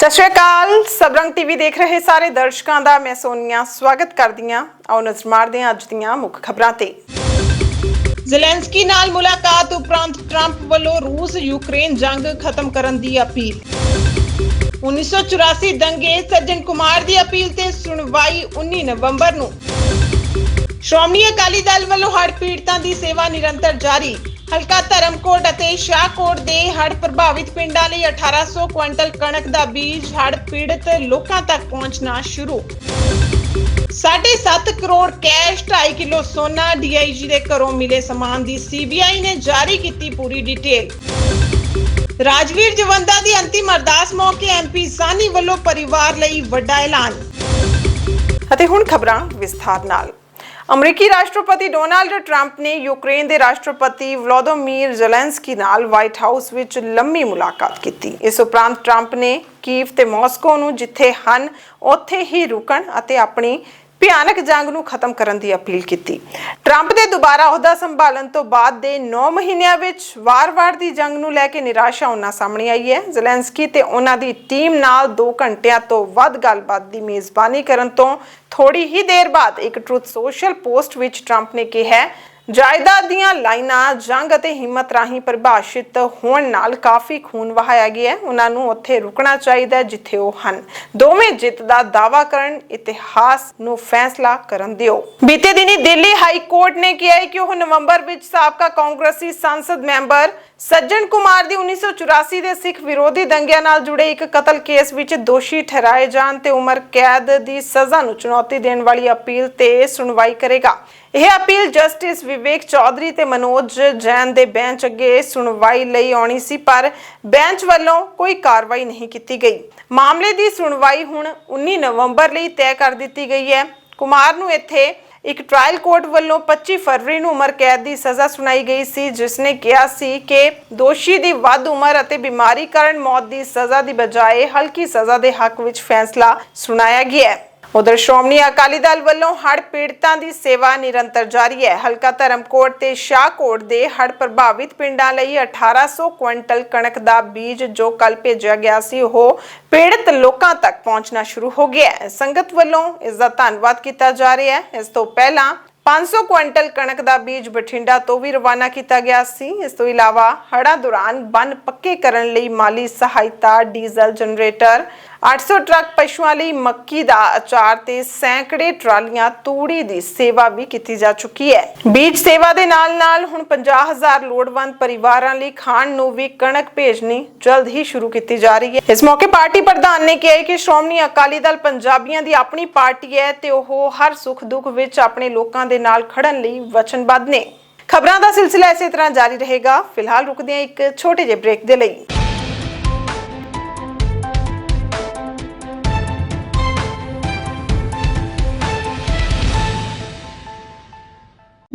ਸਤਿ ਸ਼੍ਰੀ ਅਕਾਲ। ਸਬਰੰਗ ਟੀਵੀ ਦੇਖ ਰਹੇ ਸਾਰੇ ਦਰਸ਼ਕਾਂ ਦਾ ਮੈਂ ਸੋਨੀਆ, ਸਵਾਗਤ ਕਰਦੀ ਹਾਂ ਆਓ ਨਜ਼ਰ ਮਾਰਦੇ ਹਾਂ ਅੱਜ ਦੀਆਂ ਮੁੱਖ ਖਬਰਾਂ ਤੇ। ਜ਼ੈਲੈਂਸਕੀ ਨਾਲ ਮੁਲਾਕਾਤ ਉਪਰੰਤ ਟਰੰਪ ਵੱਲੋਂ ਰੂਸ ਯੂਕਰੇਨ ਜੰਗ ਖਤਮ ਕਰਨ ਦੀ ਅਪੀਲ। 1984 ਦੰਗੇ ਸੱਜਣ ਕੁਮਾਰ ਦੀ ਅਪੀਲ ਤੇ ਸੁਣਵਾਈ 19 ਨਵੰਬਰ ਨੂੰ। ਸ਼੍ਰੋਮਣੀ ਅਕਾਲੀ ਦਲ ਵੱਲੋਂ ਹੜ੍ਹ ਪੀੜਤਾਂ ਦੀ ਸੇਵਾ ਨਿਰੰਤਰ ਜਾਰੀ। ਹਲਕਾ ਧਰਮਕੋਟ ਅਤੇ ਸ਼ਾਹਕੋਟ ਦੇ ਹੜ੍ਹ ਪ੍ਰਭਾਵਿਤ ਪਿੰਡਾਂ ਲਈ 1800 ਕੁਇੰਟਲ ਕਣਕ ਦਾ ਬੀਜ ਹੜ੍ਹ ਪੀੜਤ ਲੋਕਾਂ ਤੱਕ ਪਹੁੰਚਣਾ ਸ਼ੁਰੂ। 7.5 ਕਰੋੜ ਕੈਸ਼ 2.5 ਕਿਲੋ ਸੋਨਾ ਡੀਆਈਜੀ ਦੇ ਘਰੋਂ ਮਿਲੇ ਸਮਾਨ ਦੀ ਸੀਬੀਆਈ ਨੇ ਜਾਰੀ ਕੀਤੀ ਪੂਰੀ ਡਿਟੇਲ। ਰਾਜਵੀਰ ਜਵੰਦਾ ਦੀ ਅੰਤਿਮ ਅਰਦਾਸ ਮੌਕੇ ਐਮਪੀ ਸਾਨੀ ਵੱਲੋਂ ਪਰਿਵਾਰ ਲਈ ਵੱਡਾ ਐਲਾਨ। ਅਤੇ ਹੁਣ ਖਬਰਾਂ ਵਿਸਥਾਰ ਨਾਲ। ਅਮਰੀਕੀ ਰਾਸ਼ਟਰਪਤੀ ਡੋਨਾਲਡ ਟਰੰਪ ਨੇ ਯੂਕਰੇਨ ਦੇ ਰਾਸ਼ਟਰਪਤੀ ਵਲੋਦੋਮੀਰ ਜ਼ੈਲੈਂਸਕੀ ਨਾਲ ਵਾਈਟ ਹਾਊਸ ਵਿੱਚ ਲੰਮੀ ਮੁਲਾਕਾਤ ਕੀਤੀ। ਇਸ ਉਪਰੰਤ ਟਰੰਪ ਨੇ ਕੀਵ ਤੇ ਮਾਸਕੋ ਨੂੰ ਜਿੱਥੇ ਹਨ, ਉੱਥੇ ਹੀ ਰੁਕਣ ਅਤੇ ਆਪਣੀ ਭਿਆਨਕ ਜੰਗ ਨੂੰ ਖਤਮ ਕਰਨ ਦੀ ਅਪੀਲ ਕੀਤੀ। ਟਰੰਪ ਦੇ ਦੁਬਾਰਾ ਅਹੁਦਾ ਸੰਭਾਲਣ ਤੋਂ ਬਾਅਦ ਦੇ 9 ਮਹੀਨਿਆਂ ਵਿੱਚ ਵਾਰ-ਵਾਰ ਦੀ ਜੰਗ ਨੂੰ ਲੈ ਕੇ ਨਿਰਾਸ਼ਾ ਉਹਨਾਂ ਸਾਹਮਣੇ ਆਈ ਹੈ। ਜ਼ੈਲੈਂਸਕੀ ਤੇ ਉਹਨਾਂ ਦੀ ਟੀਮ ਨਾਲ 2 ਘੰਟਿਆਂ ਤੋਂ ਵੱਧ ਗੱਲਬਾਤ ਦੀ ਮੇਜ਼ਬਾਨੀ ਕਰਨ ਤੋਂ ਥੋੜੀ ਹੀ ਦੇਰ ਬਾਅਦ ਇੱਕ ਟਰੁੱਥ ਸੋਸ਼ਲ ਪੋਸਟ ਵਿੱਚ ਟਰੰਪ ਨੇ ਕਿਹਾ ਜਾਇਦਾਦ ਦੀਆਂ ਲਾਈਨਾਂ, ਜੰਗ ਅਤੇ ਹਿੰਮਤ ਰਾਹੀਂ ਪਰਿਭਾਸ਼ਿਤ ਹੋਣ ਨਾਲ ਕਾਫੀ ਖੂਨ ਵਹਾਇਆ ਗਿਆ ਹੈ। ਉਹਨਾਂ ਨੂੰ ਉੱਥੇ ਰੁਕਣਾ ਚਾਹੀਦਾ ਹੈ, ਜਿੱਥੇ ਉਹ ਹਨ। ਦੋਵੇਂ ਜਿੱਤ ਦਾ ਦਾਅਵਾ ਕਰਨ, ਇਤਿਹਾਸ ਨੂੰ ਫੈਸਲਾ ਕਰਨ ਦਿਓ। ਬੀਤੇ ਦਿਨੀ ਦਿੱਲੀ ਹਾਈ ਕੋਰਟ ਨੇ ਕਿਹਾ ਹੈ ਕਿ ਉਹ ਨਵੰਬਰ ਵਿੱਚ ਸਾਬਕਾ ਕਾਂਗਰਸੀ ਸੰਸਦ ਮੈਂਬਰ ਸੱਜਣ ਕੁਮਾਰ ਦੀ 1984 ਦੇ ਸਿੱਖ ਵਿਰੋਧੀ ਦੰਗਿਆਂ ਨਾਲ ਜੁੜੇ ਇੱਕ ਕਤਲ ਕੇਸ ਵਿੱਚ ਦੋਸ਼ੀ ਠਹਿਰਾਏ ਜਾਣ ਤੇ ਉਮਰ ਕੈਦ ਦੀ ਸਜ਼ਾ ਨੂੰ ਚੁਣੌਤੀ ਦੇਣ ਵਾਲੀ ਅਪੀਲ ਤੇ ਸੁਣਵਾਈ ਕਰੇਗਾ। ਇਹ ਅਪੀਲ ਜਸਟਿਸ ਵਿਵੇਕ ਚੌਧਰੀ ਤੇ ਮਨੋਜ ਜੈਨ ਦੇ ਬੈਂਚ ਅੱਗੇ ਸੁਣਵਾਈ ਲਈ ਆਉਣੀ ਸੀ, ਪਰ ਬੈਂਚ ਵੱਲੋਂ ਕੋਈ ਕਾਰਵਾਈ ਨਹੀਂ ਕੀਤੀ ਗਈ। ਮਾਮਲੇ ਦੀ ਸੁਣਵਾਈ ਹੁਣ 19 ਨਵੰਬਰ ਲਈ ਤੈਅ ਕਰ ਦਿੱਤੀ ਗਈ ਹੈ। ਕੁਮਾਰ ਨੂੰ ਇੱਥੇ ਇੱਕ ਟ੍ਰਾਇਲ ਕੋਰਟ ਵੱਲੋਂ 25 ਫਰਵਰੀ ਨੂੰ ਉਮਰ ਕੈਦ ਦੀ ਸਜ਼ਾ ਸੁਣਾਈ ਗਈ ਸੀ, ਜਿਸ ਨੇ ਕਿਹਾ ਸੀ ਕਿ ਦੋਸ਼ੀ ਦੀ ਵੱਧ ਉਮਰ ਅਤੇ ਬਿਮਾਰੀ ਕਾਰਨ ਮੌਤ ਦੀ ਸਜ਼ਾ ਦੀ ਬਜਾਏ ਹਲਕੀ ਸਜ਼ਾ ਦੇ ਹੱਕ ਵਿੱਚ ਫੈਸਲਾ ਸੁਣਾਇਆ ਗਿਆ ਹੈ। ਉਧਰ ਸ਼੍ਰੋਮਣੀ ਅਕਾਲੀ ਦਲ ਵੱਲੋਂ ਹੜ੍ਹ ਪੀੜਤਾਂ ਦੀ ਸੇਵਾ ਨਿਰੰਤਰ ਜਾਰੀ ਹੈ। ਹਲਕਾ ਧਰਮਕੋਟ ਤੇ ਸ਼ਾਹਕੋਟ ਦੇ ਹੜ੍ਹ ਪ੍ਰਭਾਵਿਤ ਪਿੰਡਾਂ ਲਈ 1800 ਕੁਇੰਟਲ ਕਣਕ ਦਾ ਬੀਜ ਜੋ ਕੱਲ ਭੇਜਿਆ ਗਿਆ ਸੀ, ਉਹ ਪੀੜਤ ਲੋਕਾਂ ਤੱਕ ਪਹੁੰਚਣਾ ਸ਼ੁਰੂ ਹੋ ਗਿਆ ਹੈ। ਸੰਗਤ ਵੱਲੋਂ ਇਸ ਦਾ ਧੰਨਵਾਦ ਕੀਤਾ ਜਾ ਰਿਹਾ ਹੈ। ਇਸ ਤੋਂ ਪਹਿਲਾਂ 500 ਕੁਇੰਟਲ ਕਣਕ ਦਾ ਬੀਜ ਬਠਿੰਡਾ ਤੋਂ ਵੀ ਰਵਾਨਾ ਕੀਤਾ ਗਿਆ ਸੀ। ਇਸ ਤੋਂ ਇਲਾਵਾ ਹੜ੍ਹਾਂ ਦੌਰਾਨ ਬੰਨ ਪੱਕੇ ਕਰਨ ਲਈ ਮਾਲੀ ਸਹਾਇਤਾ, ਡੀਜ਼ਲ ਜਨਰੇਟਰ 800 ਟਰੱਕ ਪਸ਼ੂਆਂ ਲਈ ਮੱਕੀ ਦਾ ਅਚਾਰ ਤੇ ਸੈਂਕੜੇ ਟਰਾਲੀਆਂ ਤੂੜੀ ਦੀ ਸੇਵਾ ਵੀ ਕੀਤੀ ਜਾ ਚੁੱਕੀ ਹੈ। ਬੀਜ ਸੇਵਾ ਦੇ ਨਾਲ-ਨਾਲ ਹੁਣ 50000 ਲੋੜਵੰਦ ਪਰਿਵਾਰਾਂ ਲਈ ਖਾਣ ਨੂੰ ਵੀ ਕਣਕ ਭੇਜਣੀ ਜਲਦ ਹੀ ਸ਼ੁਰੂ ਕੀਤੀ ਜਾ ਰਹੀ ਹੈ। ਇਸ ਮੌਕੇ ਪਾਰਟੀ ਪ੍ਰਧਾਨ ਨੇ ਕਿਹਾ ਕਿ ਸ਼੍ਰੋਮਣੀ ਅਕਾਲੀ ਦਲ ਪੰਜਾਬੀਆਂ ਦੀ ਆਪਣੀ ਪਾਰਟੀ ਹੈ ਤੇ ਉਹ ਹਰ ਸੁੱਖ ਦੁੱਖ ਵਿੱਚ ਆਪਣੇ ਲੋਕਾਂ ਦੇ ਨਾਲ ਖੜਨ ਲਈ ਵਚਨਬੱਧ ਨੇ। ਖਬਰਾਂ ਦਾ ਸਿਲਸਿਲਾ ਇਸੇ ਤਰ੍ਹਾਂ ਜਾਰੀ ਰਹੇਗਾ। ਫਿਲਹਾਲ ਰੁਕਦੇ ਹਾਂ ਇੱਕ ਛੋਟੇ ਜਿਹੇ ਬ੍ਰੇਕ ਦੇ ਲਈ।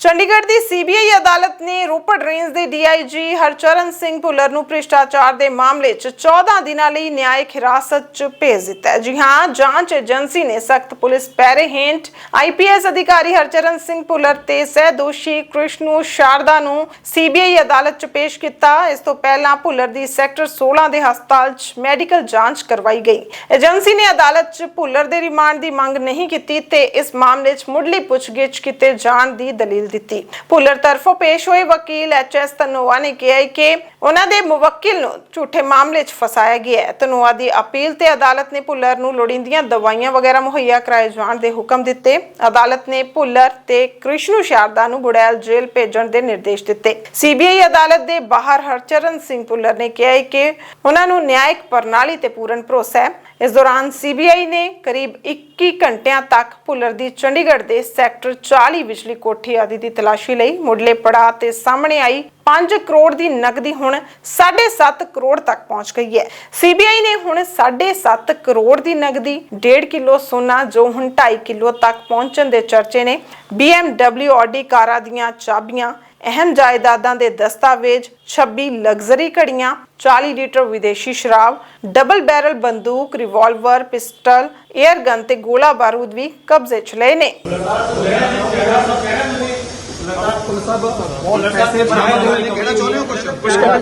ਚੰਡੀਗੜ੍ਹ ਦੀ ਸੀਬੀਆਈ ਅਦਾਲਤ ਨੇ ਰੋਪੜ ਰੇਂਜ ਦੇ ਡੀਆਈਜੀ ਹਰਚਰਨ ਸਿੰਘ ਭੁੱਲਰ ਨੂੰ ਭ੍ਰਿਸ਼ਟਾਚਾਰ ਦੇ ਮਾਮਲੇ 'ਚ 14 ਦਿਨਾਂ ਲਈ ਨਿਆਇਕ ਹਿਰਾਸਤ 'ਚ ਭੇਜ ਦਿੱਤਾ ਹੈ। ਜੀ ਹਾਂ, ਜਾਂਚ ਏਜੰਸੀ ਨੇ ਸਖਤ ਪੁਲਿਸ ਪੈਰੇ ਹੇਠ ਆਈਪੀਐਸ ਅਧਿਕਾਰੀ ਹਰਚਰਨ ਸਿੰਘ ਭੁੱਲਰ ਤੇ ਸਹਿ ਦੋਸ਼ੀ ਕ੍ਰਿਸ਼ਨੂ ਸ਼ਾਰਦਾ ਨੂੰ ਸੀਬੀਆਈ ਅਦਾਲਤ 'ਚ ਪੇਸ਼ ਕੀਤਾ। ਇਸ ਤੋਂ ਪਹਿਲਾਂ ਭੁੱਲਰ ਦੀ ਸੈਕਟਰ 16 ਦੇ ਹਸਪਤਾਲ 'ਚ ਮੈਡੀਕਲ ਜਾਂਚ ਕਰਵਾਈ ਗਈ। ਏਜੰਸੀ ਨੇ ਅਦਾਲਤ 'ਚ ਭੁੱਲਰ ਦੇ ਰਿਮਾਂਡ ਦੀ ਮੰਗ ਨਹੀਂ ਕੀਤੀ ਤੇ ਇਸ ਮਾਮਲੇ 'ਚ ਮੁੱਢਲੀ ਪੁੱਛਗਿੱਛ ਕੀਤੇ ਜਾਣ ਦੀ ਦਲੀਲ ਦਿੱਤੀ। ਭੁੱਲਰ ਤਰਫੋਂ ਪੇਸ਼ ਹੋਏ ਵਕੀਲ ਐਚਐਸ ਤਨੋਆ ਨੇ ਕਿਹਾ ਕਿ ਉਹਨਾਂ ਦੇ ਮੁਵੱਕਿਲ ਨੂੰ ਝੂਠੇ ਮਾਮਲੇ 'ਚ ਫਸਾਇਆ ਗਿਆ ਹੈ। ਤਨੋਆ ਦੀ ਅਪੀਲ ਤੇ ਅਦਾਲਤ ਨੇ ਭੁੱਲਰ ਨੂੰ ਲੋੜੀਂਦੀਆਂ ਦਵਾਈਆਂ ਵਗੈਰਾ ਮੁਹੱਈਆ ਕਰਾਏ ਜਾਣ ਦੇ ਹੁਕਮ ਦਿੱਤੇ। ਅਦਾਲਤ ਨੇ ਭੁੱਲਰ ਤੇ ਕ੍ਰਿਸ਼ਨੂ ਸ਼ਾਰਦਾ ਨੂੰ ਗੁੜੈਲ ਜੇਲ੍ਹ ਭੇਜਣ ਦੇ ਨਿਰਦੇਸ਼ ਦਿੱਤੇ। ਸੀਬੀਆਈ ਅਦਾਲਤ ਦੇ ਬਾਹਰ ਹਰਚਰਨ ਸਿੰਘ ਭੁੱਲਰ ਨੇ ਕਿਹਾ ਹੈ ਕਿ ਉਹਨਾਂ ਨੂੰ ਨਿਆਇਕ ਪ੍ਰਣਾਲੀ ਤੇ ਪੂਰਨ ਭਰੋਸਾ ਹੈ। ਇਸ ਦੌਰਾਨ ਸੀਬੀਆਈ ਨੇ ਕਰੀਬ 21 ਘੰਟਿਆਂ ਤੱਕ ਭੁੱਲਰ ਦੀ ਚੰਡੀਗੜ੍ਹ ਦੇ ਸੈਕਟਰ 40 ਵਿਚਲੀ ਕੋਠੀ ਆਦਿ ਦੀ ਤਲਾਸ਼ੀ ਲਈ ਮੁੱਢਲੇ ਪੜਾਅ ਤੇ ਸਾਹਮਣੇ ਆਈ 5 ਕਰੋੜ ਦੀ ਨਕਦੀ ਹੁਣ 7.5 ਕਰੋੜ ਤੱਕ ਪਹੁੰਚ ਗਈ ਹੈ। ਸੀਬੀਆਈ ਨੇ ਹੁਣ 7.5 ਕਰੋੜ ਦੀ ਨਕਦੀ 1.5 ਕਿਲੋ ਸੋਨਾ ਜੋ ਹੁਣ 2.5 ਕਿਲੋ ਤੱਕ ਪਹੁੰਚਣ ਦੇ ਚਰਚੇ ਨੇ BMW ਆਡੀ ਕਾਰਾਂ ਦੀਆਂ ਚਾਬੀਆਂ, ਅਹਿਮ ਜਾਇਦਾਦਾਂ ਦੇ ਦਸਤਾਵੇਜ਼ 26 ਲਗਜ਼ਰੀ ਘੜੀਆਂ 40 ਲੀਟਰ ਵਿਦੇਸ਼ੀ ਸ਼ਰਾਬ ਡਬਲ ਬੈਰਲ ਬੰਦੂਕ ਰਿਵਾਲਵਰ ਪਿਸਟਲ 에ਅਰ ਗਨ ਤੇ ਗੋਲਾ ਬਾਰੂਦ ਵੀ ਕਬਜ਼ੇ 'ਚ ਲਏ ਨੇ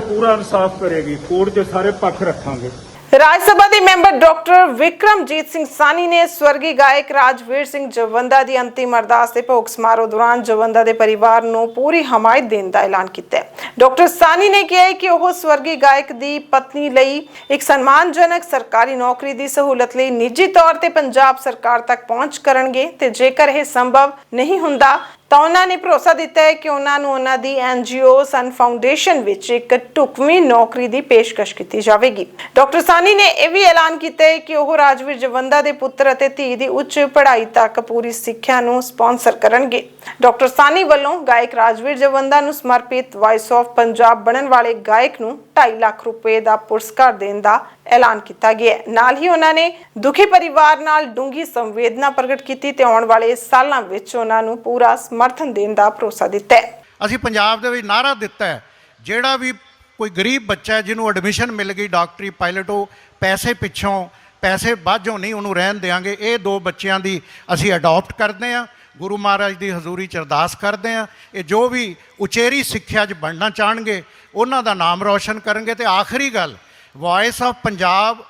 ਪੂਰਾ ਇਨਸਾਫ ਕਰੇਗੀ ਕੋਰਟ 'ਚ ਸਾਰੇ ਪੱਖ ਰੱਖਾਂਗੇ ਰਾਜ ਸਭਾ ਦੇ ਮੈਂਬਰ ਡਾਕਟਰ ਵਿਕਰਮਜੀਤ ਸਿੰਘ ਸਾਨੀ ਨੇ ਸਵਰਗੀ ਗਾਇਕ ਰਾਜਵੀਰ ਸਿੰਘ ਜਵੰਦਾ ਦੀ ਅੰਤਿਮ ਅਰਦਾਸ ਤੇ ਭੋਗ ਸਮਾਰੋਹ ਦੌਰਾਨ ਜਵੰਦਾ ਦੇ ਪਰਿਵਾਰ ਨੂੰ ਪੂਰੀ ਹਮਾਇਤ ਦੇਣ ਦਾ ਐਲਾਨ ਕੀਤਾ ਹੈ। ਡਾਕਟਰ ਸਾਨੀ ਨੇ ਕਿਹਾ ਕਿ ਉਹ ਸਵਰਗੀ ਗਾਇਕ ਦੀ ਪਤਨੀ ਲਈ ਇੱਕ ਸਨਮਾਨਜਨਕ ਸਰਕਾਰੀ ਨੌਕਰੀ ਦੀ ਸਹੂਲਤ ਲਈ ਨਿੱਜੀ ਤੌਰ ਤੇ ਪੰਜਾਬ ਸਰਕਾਰ ਤੱਕ ਪਹੁੰਚ ਕਰਨਗੇ ਤੇ ਜੇਕਰ ਇਹ ਸੰਭਵ ਨਹੀਂ ਹੁੰਦਾ ਤਾਂ ਉਹਨਾਂ ਨੇ ਭਰੋਸਾ ਦਿੱਤਾ ਹੈ ਕਿ ਉਹਨਾਂ ਨੂੰ ਉਹਨਾਂ ਦੀ ਐਨਜੀਓ ਸਨ ਫਾਊਂਡੇਸ਼ਨ ਵਿੱਚ ਇੱਕ ਢੁਕਵੀਂ ਨੌਕਰੀ ਦੀ ਪੇਸ਼ਕਸ਼ ਕੀਤੀ ਜਾਵੇਗੀ। ਡਾਕਟਰ ਸਾਨੀ ਨੇ ਇਹ ਵੀ ਐਲਾਨ ਕੀਤਾ ਹੈ ਕਿ ਉਹ ਰਾਜਵੀਰ ਜਵੰਦਾ ਦੇ ਪੁੱਤਰ ਅਤੇ ਧੀ ਦੀ ਉੱਚ ਪੜ੍ਹਾਈ ਤੱਕ ਪੂਰੀ ਸਿੱਖਿਆ ਨੂੰ ਸਪਾਂਸਰ ਕਰਨਗੇ। ਡਾਕਟਰ ਸਾਨੀ ਵੱਲੋਂ ਗਾਇਕ ਰਾਜਵੀਰ ਜਵੰਦਾ ਨੂੰ ਸਮਰਪਿਤ ਵਾਇਸ ਆਫ ਪੰਜਾਬ ਬਣਨ ਵਾਲੇ ਗਾਇਕ ਨੂੰ 2.5 ਲੱਖ ਰੁਪਏ ਦਾ ਪੁਰਸਕਾਰ ਦੇਣ ਦਾ ਐਲਾਨ ਕੀਤਾ ਗਿਆ ਹੈ। ਨਾਲ ਹੀ ਉਹਨਾਂ ਨੇ ਦੁਖੀ ਪਰਿਵਾਰ ਨਾਲ ਡੂੰਘੀ ਸੰਵੇਦਨਾ ਪ੍ਰਗਟ ਕੀਤੀ ਤੇ ਆਉਣ ਵਾਲੇ ਸਾਲਾਂ ਵਿੱਚ ਉਹਨਾਂ ਨੂੰ ਪੂਰਾ ਸਮਰਥਨ ਦੇਣ ਦਾ ਭਰੋਸਾ ਦਿੱਤਾ ਹੈ। ਅਸੀਂ ਪੰਜਾਬ ਦੇ ਵਿੱਚ ਨਾਰਾ ਦਿੱਤਾ ਹੈ, ਜਿਹੜਾ ਵੀ ਕੋਈ ਗਰੀਬ ਬੱਚਾ ਹੈ, ਜਿਹਨੂੰ ਐਡਮਿਸ਼ਨ ਮਿਲ ਗਈ ਡਾਕਟਰੀ ਪਾਇਲਟ ਉਹ ਪੈਸੇ ਪਿੱਛੋਂ, ਪੈਸੇ ਬਾਝੋਂ ਨਹੀਂ ਉਹਨੂੰ ਰਹਿਣ ਦੇਾਂਗੇ ਇਹ ਦੋ ਬੱਚਿਆਂ ਦੀ ਅਸੀਂ ਅਡਾਪਟ ਕਰਦੇ ਹਾਂ। ਗੁਰੂ ਮਹਾਰਾਜ ਦੀ ਹਜ਼ੂਰੀ ਚ ਅਰਦਾਸ ਕਰਦੇ ਹਾਂ। ਇਹ ਜੋ ਵੀ ਉਚੇਰੀ ਸਿੱਖਿਆ 'ਚ ਬਣਨਾ ਚਾਹਣਗੇ ਉਹਨਾਂ ਦਾ ਨਾਮ ਰੌਸ਼ਨ ਕਰਨਗੇ ਤੇ ਆਖਰੀ ਗੱਲ ਵਾਇਸ ਆਫ ਪੰਜਾਬ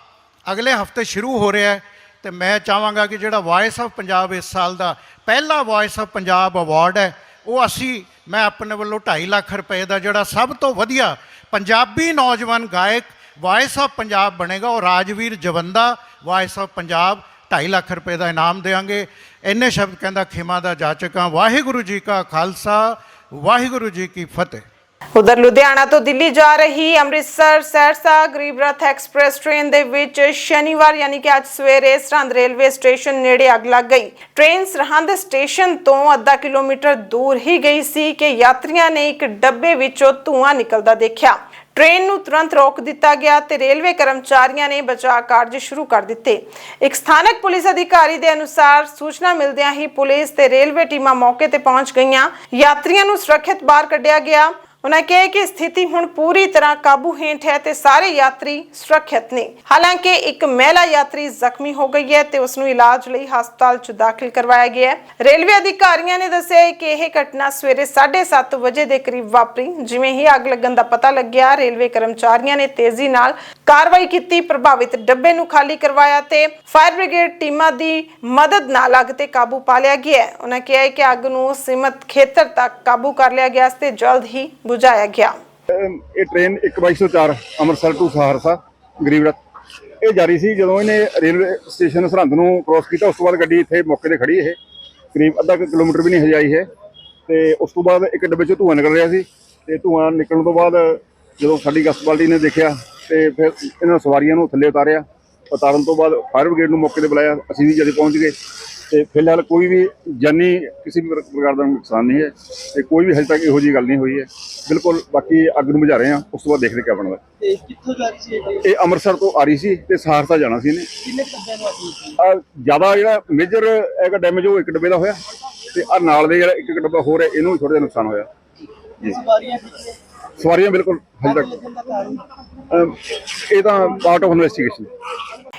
ਅਗਲੇ ਹਫ਼ਤੇ ਸ਼ੁਰੂ ਹੋ ਰਿਹਾ ਹੈ ਤੇ ਮੈਂ ਚਾਹਾਂਗਾ ਕਿ ਜਿਹੜਾ ਵਾਇਸ ਆਫ ਪੰਜਾਬ ਇਸ ਸਾਲ ਦਾ ਪਹਿਲਾ ਵਾਇਸ ਆਫ ਪੰਜਾਬ ਅਵਾਰਡ ਹੈ, ਉਹ ਅਸੀਂ, ਮੈਂ ਆਪਣੇ ਵੱਲੋਂ 2.5 ਲੱਖ ਰੁਪਏ ਦਾ ਜਿਹੜਾ ਸਭ ਤੋਂ ਵਧੀਆ ਪੰਜਾਬੀ ਨੌਜਵਾਨ ਗਾਇਕ ਵਾਇਸ ਆਫ ਪੰਜਾਬ ਬਣੇਗਾ, ਉਹ ਰਾਜਵੀਰ ਜਵੰਦਾ ਵਾਇਸ ਆਫ ਪੰਜਾਬ 2.5 ਲੱਖ ਰੁਪਏ ਦਾ ਇਨਾਮ ਦੇਵਾਂਗੇ। ਇੰਨੇ ਸ਼ਬਦ ਕਹਿੰਦਾ ਖਿਮਾ ਦਾ ਜਾਚਕਾਂ, ਵਾਹਿਗੁਰੂ ਜੀ ਕਾ ਖਾਲਸਾ, ਵਾਹਿਗੁਰੂ ਜੀ ਕੀ ਫਤਿਹ। ਉਧਰ ਲੁਧਿਆਣਾ ਤੋਂ ਦਿੱਲੀ ਜਾ ਰਹੀ ਅੰਮ੍ਰਿਤਸਰ ਸਹਿਰਸਾ ਗਰੀਬ ਐਕਸਪ੍ਰੈਸ ਟ੍ਰੇਨ ਦੇ ਵਿੱਚ ਸ਼ਨੀਵਾਰ, ਯਾਨੀ ਕਿ ਅੱਜ ਸਵੇਰੇ ਸਰਹੰਦ ਰੇਲਵੇ ਸਟੇਸ਼ਨ ਨੇੜੇ ਅੱਗ ਲੱਗ ਗਈ। ਟ੍ਰੇਨ ਸਰਹੰਦ ਸਟੇਸ਼ਨ ਤੋਂ ਅੱਧਾ ਕਿਲੋਮੀਟਰ ਦੂਰ ਹੀ ਗਈ ਸੀ ਕਿ ਯਾਤਰੀਆਂ ਨੇ ਇੱਕ ਡੱਬੇ ਵਿੱਚੋਂ ਧੂਆਂ ਨਿਕਲਦਾ ਦੇਖਿਆ। ਟ੍ਰੇਨ ਨੂੰ ਤੁਰੰਤ ਰੋਕ ਦਿੱਤਾ ਗਿਆ ਤੇ ਰੇਲਵੇ ਕਰਮਚਾਰੀਆਂ ਨੇ ਬਚਾਅ ਕਾਰਜ ਸ਼ੁਰੂ ਕਰ ਦਿੱਤੇ। ਇੱਕ ਸਥਾਨਕ ਪੁਲਿਸ ਅਧਿਕਾਰੀ ਦੇ ਅਨੁਸਾਰ ਸੂਚਨਾ ਮਿਲਦਿਆਂ ਹੀ ਪੁਲਿਸ ਤੇ ਰੇਲਵੇ ਟੀਮਾਂ ਮੌਕੇ ਤੇ ਪਹੁੰਚ ਗਈਆਂ। ਯਾਤਰੀਆਂ ਨੂੰ ਸੁਰੱਖਿਅਤ ਬਾਹਰ ਕੱਢਿਆ ਗਿਆ। ਉਹਨਾਂ ਕਿਹਾ ਕਿ ਸਥਿਤੀ ਹੁਣ ਪੂਰੀ ਤਰ੍ਹਾਂ ਕਾਬੂ ਹੇਠ ਹੈ ਤੇ ਸਾਰੇ ਯਾਤਰੀ ਸੁਰੱਖਿਅਤ ਨੇ। ਹਾਲਾਂਕਿ ਇੱਕ ਮਹਿਲਾ ਯਾਤਰੀ ਜ਼ਖਮੀ ਹੋ ਗਈ ਹੈ ਤੇ ਉਸ ਨੂੰ ਇਲਾਜ ਲਈ ਹਸਪਤਾਲ 'ਚ ਦਾਖਲ ਕਰਵਾਇਆ ਗਿਆ ਹੈ। ਰੇਲਵੇ ਅਧਿਕਾਰੀਆਂ ਨੇ ਦੱਸਿਆ ਕਿ ਇਹ ਘਟਨਾ ਸਵੇਰੇ 7:30 ਵਜੇ ਦੇ ਕਰੀਬ ਵਾਪਰੀ, ਜਿਵੇਂ ਹੀ ਅੱਗ ਲੱਗਣ ਦਾ ਪਤਾ ਲੱਗਿਆ। ਰੇਲਵੇ ਕਰਮਚਾਰੀਆਂ ਨੇ ਤੇਜ਼ੀ ਨਾਲ ਕਾਰਵਾਈ ਕੀਤੀ, ਪ੍ਰਭਾਵਿਤ ਡੱਬੇ ਨੂੰ ਖਾਲੀ ਕਰਵਾਇਆ ਤੇ ਫਾਇਰ ਬ੍ਰਿਗੇਡ ਟੀਮਾਂ ਦੀ ਮਦਦ ਨਾਲ ਅੱਗ ਤੇ ਕਾਬੂ ਪਾ ਲਿਆ ਗਿਆ ਹੈ। ਉਹਨਾਂ ਕਿਹਾ ਕਿ ਅੱਗ ਨੂੰ ਸੀਮਤ ਖੇਤਰ ਤੱਕ ਕਾਬੂ ਕਰ ਲਿਆ ਗਿਆ ਤੇ ਜਲਦ ਹੀ ਬੁਝਾਇਆ ਗਿਆ। ਇਹ ਟ੍ਰੇਨ 1204 ਅੰਮ੍ਰਿਤਸਰ ਟੂ ਸਹਾਰਸਾ, ਗਰੀਬ ਰੱਥ। ਇਹ ਜਾਰੀ ਸੀ ਜਦੋਂ ਇਹਨੇ ਰੇਲਵੇ ਸਟੇਸ਼ਨ ਸਰਹੰਦ ਨੂੰ ਕ੍ਰੋਸ ਕੀਤਾ, ਉਸ ਤੋਂ ਬਾਅਦ ਗੱਡੀ ਇੱਥੇ ਮੌਕੇ ਤੇ ਖੜੀ ਇਹ। ਕਰੀਬ ਅੱਧਾ ਕੁ ਕਿਲੋਮੀਟਰ ਵੀ ਨਹੀਂ ਹਜੇ ਆਈ ਹੈ ਤੇ ਉਸ ਤੋਂ ਬਾਅਦ ਇੱਕ ਡੱਬੇ ਚੋਂ ਧੂੰਆਂ ਨਿਕਲ ਰਿਹਾ ਸੀ। ਤੇ ਧੂੰਆਂ ਨਿਕਲਣ ਤੋਂ ਬਾਅਦ ਜਦੋਂ ਸਾਡੀ ਗਸਤ ਬਾਲਟੀ ਨੇ ਦੇਖਿਆ, ਤੇ ਫਿਰ ਇਹਨਾਂ ਸਵਾਰੀਆਂ ਨੂੰ ਥੱਲੇ ਉਤਾਰਿਆ। ਉਤਾਰਨ ਤੋਂ ਬਾਅਦ ਫਾਇਰ ਬ੍ਰਿਗੇਡ ਨੂੰ ਮੌਕੇ ਤੇ ਬੁਲਾਇਆ। ਅਸੀਂ ਵੀ ਜਦ ਪਹੁੰਚ ਗਏ। ਤੇ ਫਿਲਹਾਲ ਕੋਈ ਵੀ ਜਾਨੀ ਕਿਸੇ ਵੀ ਪ੍ਰਕਾਰ ਦਾ ਨੁਕਸਾਨ ਨਹੀਂ ਹੈ ਤੇ ਕੋਈ ਵੀ ਹਜੇ ਤੱਕ ਇਹੋ ਜਿਹੀ ਗੱਲ ਨਹੀਂ ਹੋਈ ਹੈ। ਬਿਲਕੁਲ ਬਾਕੀ ਅੱਗ ਨੂੰ ਬੁਝਾ ਰਹੇ ਹਾਂ ਉਸ ਤੋਂ ਬਾਅਦ ਦੇਖਦੇ ਕਿਆ ਬਣਦਾ। ਤੇ ਕਿੱਥੋਂ ਜਾ ਰਹੀ ਸੀ ਇਹ ਅੰਮ੍ਰਿਤਸਰ ਤੋਂ ਆ ਰਹੀ ਸੀ ਤੇ ਸਹਾਰਸਾ ਜਾਣਾ ਸੀ ਇਹਨੇ। ਕਿੰਨੇ ਡੱਬਿਆਂ ਨੂੰ ਆਪਣੀ ਸੀ ਆ ਜ਼ਿਆਦਾ ਜਿਹੜਾ ਮੇਜਰ ਹੈਗਾ ਡੈਮੇਜ ਉਹ ਇੱਕ ਡੱਬੇ ਦਾ ਹੋਇਆ ਤੇ ਆ ਨਾਲ ਦੇ ਜਿਹੜਾ ਇੱਕ ਇੱਕ ਡੱਬਾ ਹੋਰ ਹੈ ਇਹਨੂੰ ਵੀ ਥੋੜਾ ਜਿਹਾ ਨੁਕਸਾਨ ਹੋਇਆ। ਜੀ ਸਵਾਰੀਆਂ ਕਿੱਥੇ? ਸਵਾਰੀਆਂ ਬਿਲਕੁਲ ਹਜੇ ਤੱਕ। ਲੱਗਣ ਦਾ ਕਾਰਨ ਅਮ, ਇਹ ਤਾਂ ਪਾਰਟ ਆਫ ਇਨਵੈਸਟੀਗੇਸ਼ਨ